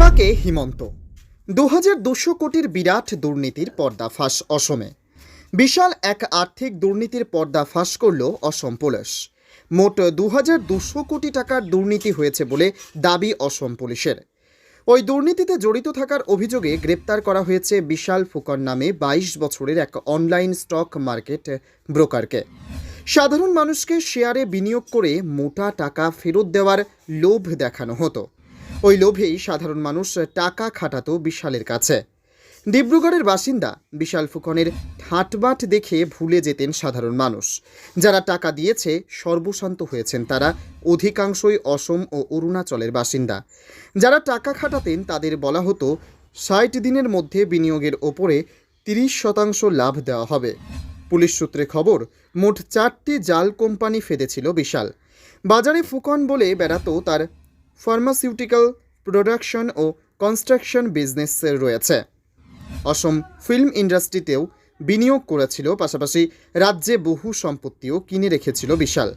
বিপাকে হিমন্ত। দু হাজার দুশো কোটির বিরাট দুর্নীতির পর্দাফাঁস অসমে। বিশাল এক আর্থিক দুর্নীতির পর্দাফাঁস করল অসম পুলিশ। মোট দু হাজার দুশো কোটি টাকার দুর্নীতি হয়েছে বলে দাবি অসম পুলিশের। ওই দুর্নীতিতে জড়িত থাকার অভিযোগে গ্রেপ্তার করা হয়েছে বিশাল ফুকন নামে বাইশ বছরের এক অনলাইন স্টক মার্কেট ব্রোকারকে। সাধারণ মানুষকে শেয়ারে বিনিয়োগ করে মোটা টাকা ফেরত দেওয়ার লোভ দেখানো হতো। ওই লোভেই সাধারণ মানুষ টাকা খাটাতো বিশালের কাছে। ডিব্রুগড়ের বাসিন্দা বিশাল ফুকনের ঠাটবাট দেখে ভুলে যেতেন সাধারণ মানুষ। যারা টাকা দিয়েছে, সর্বশান্ত হয়েছেন তারা অধিকাংশই অসম ও অরুণাচলের বাসিন্দা। যারা টাকা খাটাতেন, তাদের বলা হতো, ষাট দিনের মধ্যে বিনিয়োগের ওপরে তিরিশ শতাংশ লাভ দেওয়া হবে। পুলিশ সূত্রে খবর, মোট চারটি জাল কোম্পানি ফেদেছিল বিশাল। বাজারে ফুকন বলে বেড়াতো তার ফার্মাসিউটিক্যাল প্রোডাকশন ও কনস্ট্রাকশন বিজনেসের রয়েছে। অসম ফিল্ম ইন্ডাস্ট্রিতেও বিনিয়োগ করেছিল, পাশাপাশি রাজ্যে বহু সম্পত্তিও কিনে রেখেছিল বিশাল।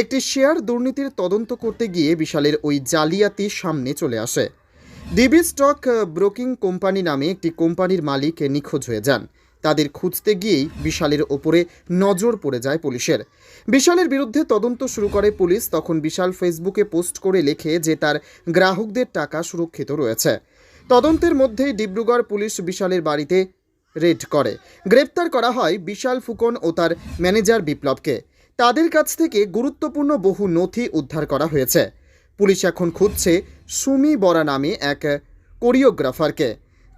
একটি শেয়ার দুর্নীতির তদন্ত করতে গিয়ে বিশালের ওই জালিয়াতি সামনে চলে আসে। ডিবি স্টক ব্রোকিং কোম্পানি নামে একটি কোম্পানির মালিক নিখোঁজ হয়ে যান। তাদের খুঁজতে গিয়েই বিশালের ওপরে নজর পড়ে যায় পুলিশের। বিশালের বিরুদ্ধে তদন্ত শুরু করে পুলিশ, তখন বিশাল ফেসবুকে পোস্ট করে লেখে যে তার গ্রাহকদের টাকা সুরক্ষিত রয়েছে। তদন্তের মধ্যেই ডিব্রুগড় পুলিশ বিশালের বাড়িতে রেড করে। গ্রেপ্তার করা হয় বিশাল ফুকন ও তার ম্যানেজার বিপ্লবকে। তাদের কাছ থেকে গুরুত্বপূর্ণ বহু নথি উদ্ধার করা হয়েছে। পুলিশ এখন খুঁজছে সুমি বরা নামে এক কোরিওগ্রাফারকে।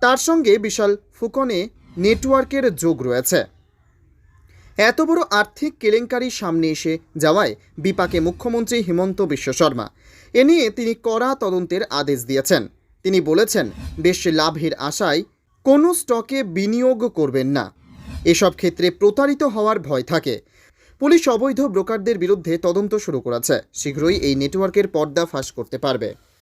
তার সঙ্গে বিশাল ফুকনে নেটওয়ার্কের যোগ রয়েছে। এত বড় আর্থিক কেলেঙ্কারি সামনে এসে যাওয়ায় বিপাকে মুখ্যমন্ত্রী হিমন্ত বিশ্ব শর্মা। এ নিয়ে তিনি কড়া তদন্তের আদেশ দিয়েছেন। তিনি বলেছেন বেশ লাভের আশায় কোনো স্টকে বিনিয়োগ করবেন না। এসব ক্ষেত্রে প্রতারিত হওয়ার ভয় থাকে। পুলিশ অবৈধ ব্রোকারদের বিরুদ্ধে তদন্ত শুরু করেছে। শীঘ্রই এই নেটওয়ার্কের পর্দা ফাঁস করতে পারবে।